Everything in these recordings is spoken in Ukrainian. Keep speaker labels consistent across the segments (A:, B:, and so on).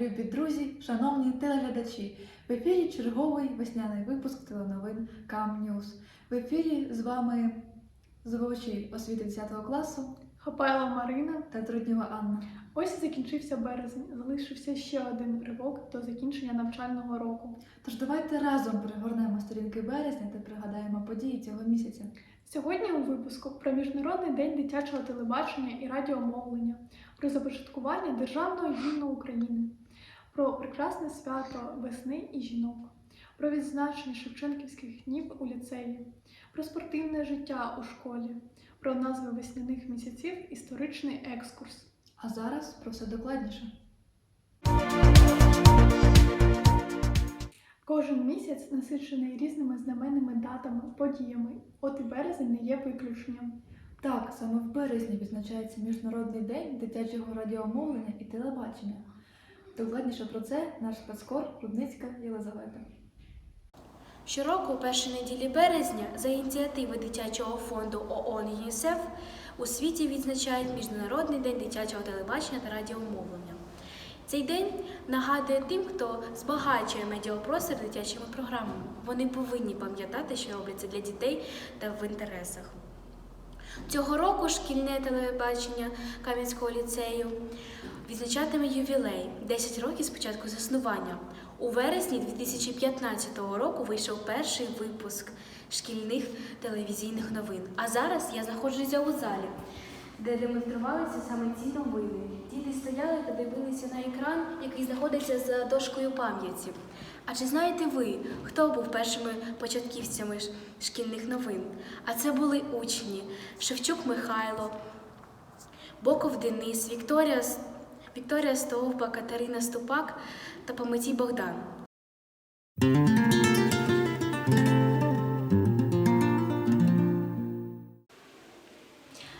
A: любі друзі, шановні телеглядачі. В ефірі черговий весняний випуск теленовин Кам Ньюз. В ефірі з вами звучі освіти 10 класу
B: Хапайло Марина.
A: та Труднєва Анна.
B: Ось закінчився березень. Залишився ще один ривок до закінчення навчального року.
A: Тож давайте разом перегорнемо сторінки березня та пригадаємо події цього місяця.
B: Сьогодні у випуску про Міжнародний день дитячого телебачення і радіомовлення, про започаткування Державного гімну України, про прекрасне свято весни і жінок, про відзначення Шевченківських днів у ліцеї, про спортивне життя у школі, про назви весняних місяців, історичний екскурс.
A: А зараз про все докладніше.
B: Кожен місяць насичений різними знаменними датами, подіями. От і березень не є виключенням.
A: Так, саме в березні відзначається Міжнародний день дитячого радіомовлення і телебачення. Докладніше про це наш спецкор Рудницька Єлизавета.
C: Щороку, у першій неділі березня, за ініціативи дитячого фонду ООН ЮНІСЕФ у світі відзначають Міжнародний день дитячого телебачення та радіомовлення. Цей день нагадує тим, хто збагачує медіапростір дитячими програмами. Вони повинні пам'ятати, що робляться для дітей та в інтересах. Цього року шкільне телебачення Кам'янського ліцею відзначатиме ювілей 10 років з початку заснування. У вересні 2015 року вийшов перший випуск шкільних телевізійних новин. А зараз я знаходжуся у залі, де демонструвалися саме ці новини. Діти стояли та дивилися на екран, який знаходиться за дошкою пам'яті. А чи знаєте ви, хто був першими початківцями шкільних новин? А це були учні Шевчук Михайло, Боков Денис, Вікторія, Вікторія Стовба, Катерина Ступак та Пометій Богдан.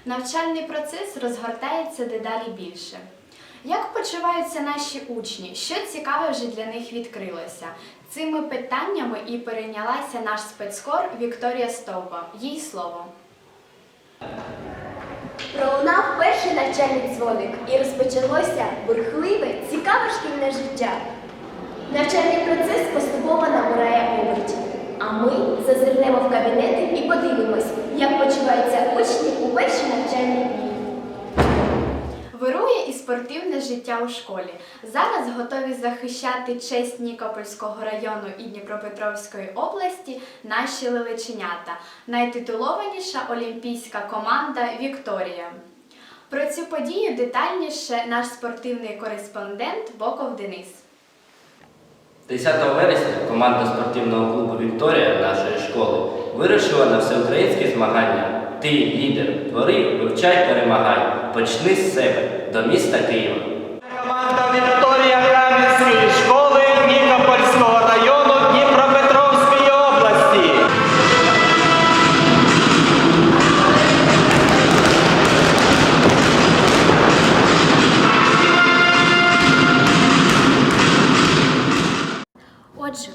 D: Навчальний процес розгортається дедалі більше. Як почуваються наші учні? Що цікаве вже для них відкрилося? Цими питаннями і перейнялася наш спецкор Вікторія Стовба. Їй слово.
E: Пролунав перший навчальний дзвоник і розпочалося бурхливе, цікаве шкільне життя. Навчальний процес поступово набирає обертів. А ми зазирнемо в кабінети і подивимось, як почуваються учні у перші навчальні дні.
D: Вирує і спортивне життя у школі. Зараз готові захищати честь Нікопольського району і Дніпропетровської області наші лелеченята, найтитулованіша олімпійська команда Вікторія. Про цю подію детальніше наш спортивний кореспондент Боков Денис.
F: 10 вересня команда спортивного клубу Вікторія нашої школи вирушила на всеукраїнські змагання. Ти, лідер, твори, вивчай, перемагай. Почни з себе до міста Києва.
G: Команда Вікторія Кам'янської школи Нікопольського району Дніпропетровської області.
C: Отже,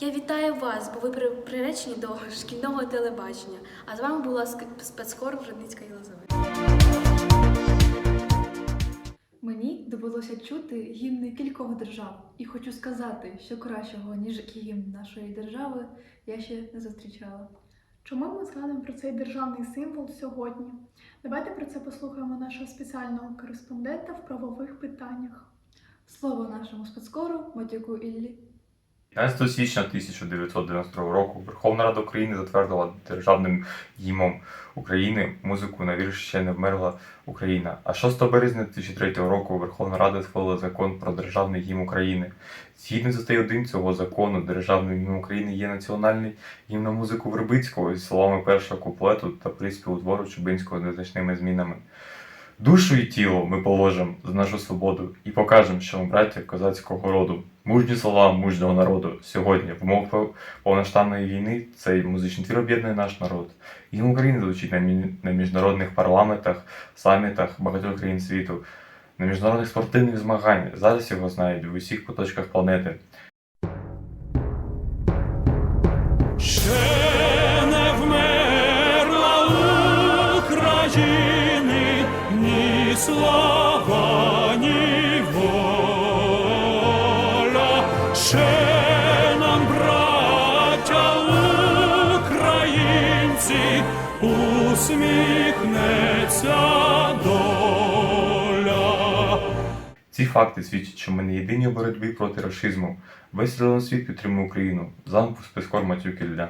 C: я вітаю вас, бо ви при- приречені до шкільного телебачення. А з вами була спецкор Врадницька Єлизавета.
A: Мені довелося чути гімни кількох держав, і хочу сказати, що кращого, ніж гімн нашої держави, я ще не зустрічала.
B: Чому ми згадуємо про цей державний символ сьогодні? Давайте про це послухаємо нашого спеціального кореспондента в правових питаннях.
A: Слово нашому спецкору Матюку Іллі.
H: 15 січня 1992 року Верховна Рада України затвердила державним гімном України музику на вірш ще не вмерла Україна. А 6 березня 2003 року Верховна Рада схвалила закон про державний гімн України. Згідно з статтею 1 цього закону, державним гімном України є національний гімн на музику Вербицького із словами першого куплету та приспіву твору Чубинського незначними змінами. Душу і тіло ми положимо за нашу свободу і покажемо, що ми браття козацького роду. Мужні слова мужнього народу. Сьогодні, в умовах повноштабної війни, цей музичний твір об'єднує наш народ. Гімн України звучить на, мі- на міжнародних парламентах, самітах багатьох країн світу, на міжнародних спортивних змаганнях. Зараз його знають в усіх куточках планети.
I: Ще не вмерла України ні слава, ні воля. Плаче нам, браття українці, усміхнеться доля.
H: Ці факти свідчать, що ми не єдині у боротьбі проти расизму. Весь зелений світ підтримує Україну. Замку спецкор Матюк Ілля.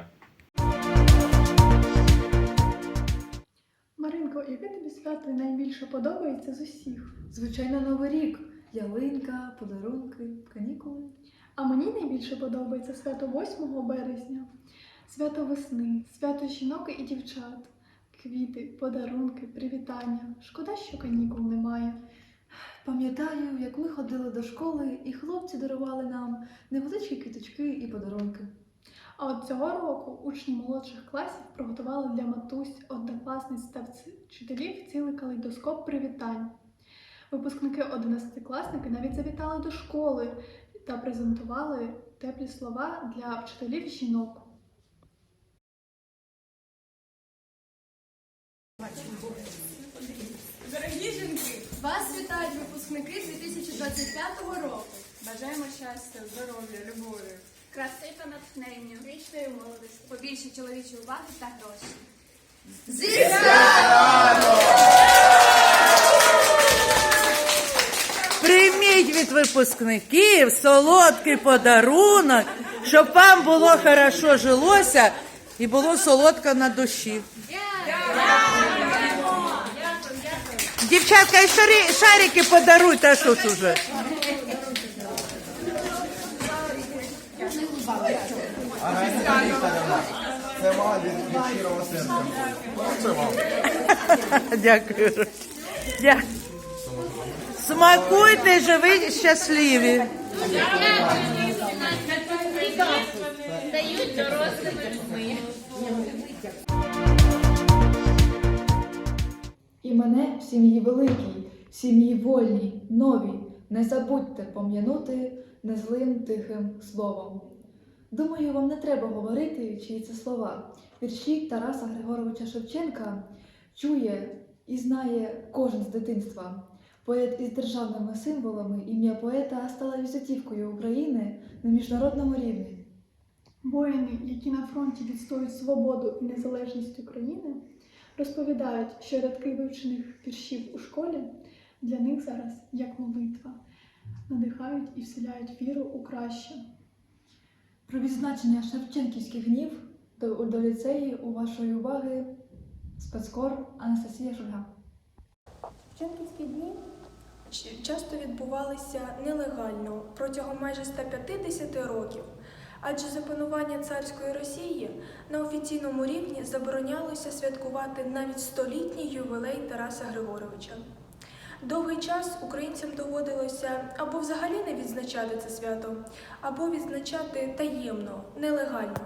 B: Маринко, яке тобі свято найбільше подобається з усіх?
A: Звичайно, Новий рік. Ялинка, подарунки, канікули.
B: А мені найбільше подобається свято 8 березня, свято весни, свято жінок і дівчат, квіти, подарунки, привітання. Шкода, що канікул немає.
A: Пам'ятаю, як ми ходили до школи, і хлопці дарували нам невеличкі квіточки і подарунки.
B: А от цього року учні молодших класів приготували для матусь, однокласниць та вчителів цілий калейдоскоп привітань. Випускники 11-класники навіть завітали до школи та презентували теплі слова для вчителів жінок.
J: Дорогі жінки, вас вітають випускники 2025 року. Бажаємо щастя, здоров'я, любові, краси та натхнення, вічної молодості, побільше чоловічої уваги та грошей.
K: Прийміть від випускників солодкий подарунок, щоб вам було хорошо жилося і було солодко на душі. Дівчатка, і шарі- шарики подаруйте, а що ж уже? Дякую. Дякую. Смакуйте, живі щасливі.
A: І мене в сім'ї великій, в сім'ї вольній, новій. Не забудьте пом'янути незлим тихим словом. Думаю, вам не треба говорити, чиї це слова. Вірші Тараса Григоровича Шевченка чує і знає кожен з дитинства. Поет із державними символами, ім'я поета стала візитівкою України на міжнародному рівні.
B: Воїни, які на фронті відстоюють свободу і незалежність України, розповідають, що рядки вивчених віршів у школі для них зараз як молитва, надихають і вселяють віру у краще.
A: Про відзначення Шевченківських днів до, до ліцеї у вашої уваги спецкор Анастасія Шульга.
L: Шевченківські дні часто відбувалися нелегально протягом майже 150 років, адже за панування царської Росії на офіційному рівні заборонялося святкувати навіть столітній ювілей Тараса Григоровича. Довгий час українцям доводилося або взагалі не відзначати це свято, або відзначати таємно, нелегально.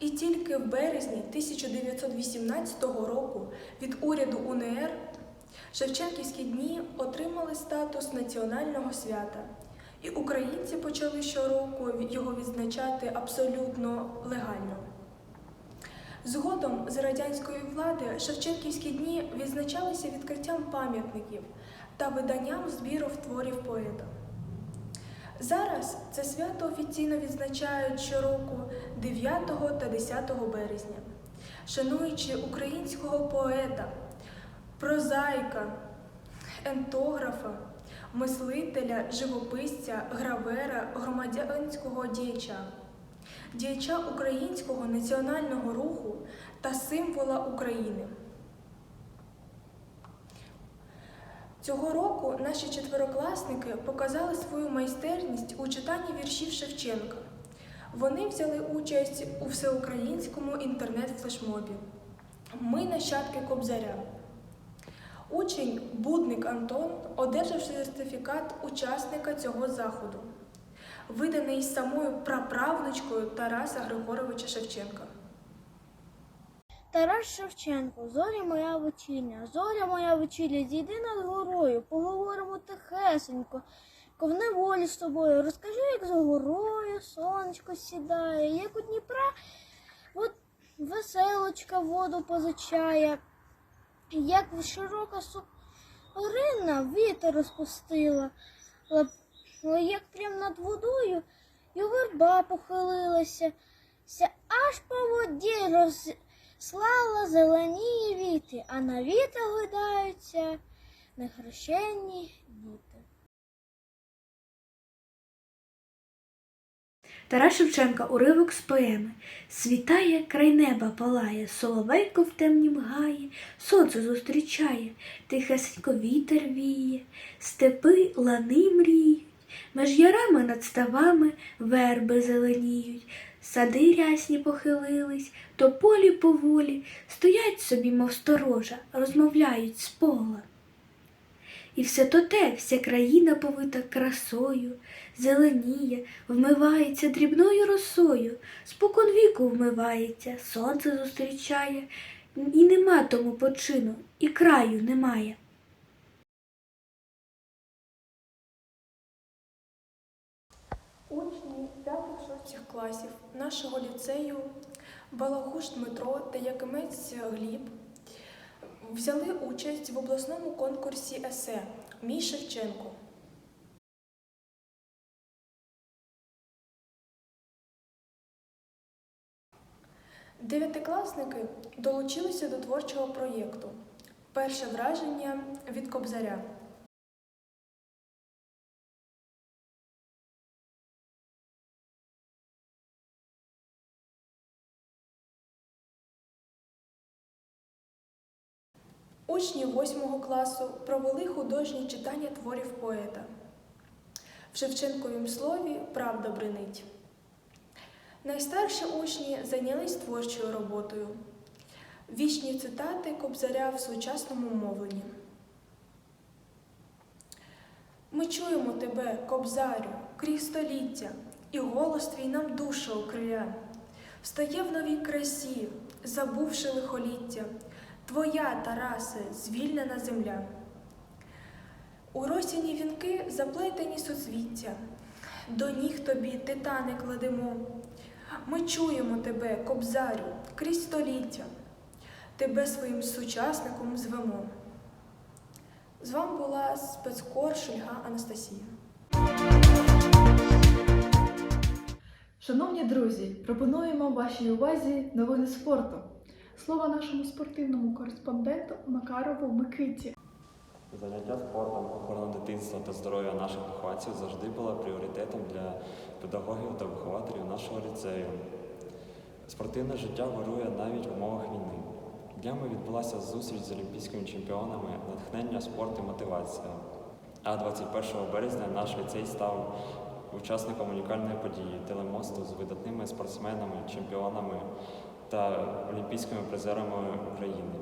L: І тільки в березні 1918 року від уряду УНР Шевченківські дні отримали статус національного свята, і українці почали щороку його відзначати абсолютно легально. Згодом з радянської влади Шевченківські дні відзначалися відкриттям пам'ятників та виданням збірів творів поета. Зараз це свято офіційно відзначають щороку 9 та 10 березня, шануючи українського поета, прозаїка, ентографа, мислителя, живописця, гравера, громадянського діяча, діяча українського національного руху та символа України. Цього року наші четверокласники показали свою майстерність у читанні віршів Шевченка. Вони взяли участь у всеукраїнському інтернет-флешмобі. Ми нащадки Кобзаря. Учень Будник Антон одержав сертифікат учасника цього заходу, виданий самою праправнучкою Тараса Григоровича Шевченка.
M: Тарас Шевченко, зоря моя вечірня, зоря моя вечірня, зійди над горою, поговоримо тихесенько, ковне волі з тобою, розкажи, як за горою сонечко сідає, як у Дніпра от веселочка воду позичає, як широка сорина вітер розпустила, Лап- як прям над водою і верба похилилася, ся аж по воді розслала зелені віти, а на вітах гойдаються нехрещені діти.
N: Тарас Шевченка уривок з поеми. Світає, край неба палає, соловейко в темнім гає, сонце зустрічає, тихесенько вітер віє, степи лани мріють, меж ярами над ставами верби зеленіють, сади рясні похилились, тополі поволі, стоять собі, мов сторожа, розмовляють з пола. І все то те, вся країна повита красою, зеленіє, вмивається дрібною росою, спокон віку вмивається, сонце зустрічає, і нема тому почину, і краю немає.
L: 5-6 класів нашого ліцею Балагуш Дмитро та Якимець Гліб взяли участь в обласному конкурсі есе Мій Шевченко. Дев'ятикласники долучилися до творчого проєкту Перше враження від Кобзаря. Учні 8 класу провели художні читання творів поета. В Шевченковім слові правда бренить. Найстарші учні зайнялись творчою роботою. Вічні цитати Кобзаря в сучасному мовленні. Ми чуємо тебе, Кобзарю, крізь століття, і голос твій нам душу окриля. Встає в новій красі, забувши лихоліття, Твоя, Тарасе, звільнена земля. У росіні вінки заплетені суцвіття, до ніг тобі титани кладемо. Ми чуємо тебе, кобзарю, крізь століття, тебе своїм сучасником звемо. З вами була спецкор Шульга Анастасія.
A: Шановні друзі, пропонуємо вашій увазі новини спорту.
B: Слово нашому спортивному кореспонденту Макарову Микиті.
O: Заняття спортом, охорона дитинства та здоров'я наших вихованців завжди була пріоритетом для педагогів та вихователів нашого ліцею. Спортивне життя вирує навіть в умовах війни. Днями відбулася зустріч з олімпійськими чемпіонами, натхнення, спорт і мотивація. А 21 березня наш ліцей став учасником унікальної події телемосту з видатними спортсменами, чемпіонами та олімпійськими призерами України.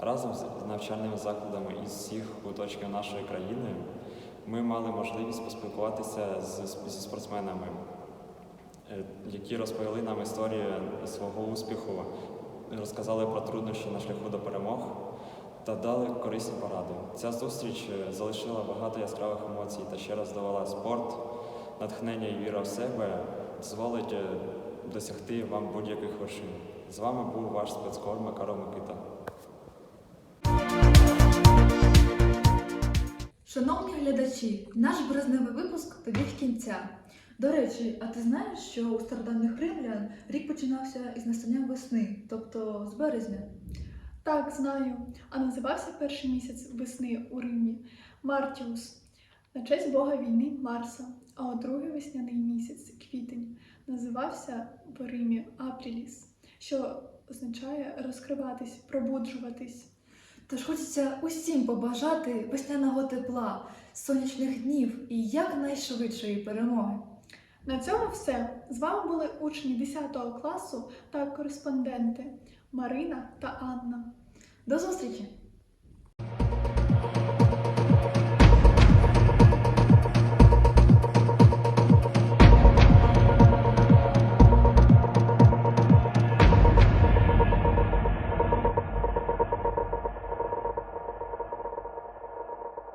O: Разом з навчальними закладами із всіх куточків нашої країни ми мали можливість поспілкуватися з, зі спортсменами, е, які розповіли нам історію свого успіху, розказали про труднощі на шляху до перемог та дали корисні поради. Ця зустріч е, залишила багато яскравих емоцій та ще раз довела спорт, натхнення і віра в себе дозволить е, досягти вам будь-яких вершин. З вами був ваш спецкор Макаров Микита.
A: Шановні глядачі, наш березневий випуск добіг кінця. До речі, а ти знаєш, що у стародавніх римлян рік починався із настанням весни, тобто з березня?
B: Так, знаю. А називався перший місяць весни у Римі Мартіус на честь бога війни Марса. А от другий весняний місяць, квітень, називався в Римі Апріліс, що означає розкриватись, пробуджуватись.
A: Тож хочеться усім побажати весняного тепла, сонячних днів і якнайшвидшої перемоги.
B: На цьому все. З вами були учні 10 класу та кореспонденти Марина та Анна.
A: До зустрічі!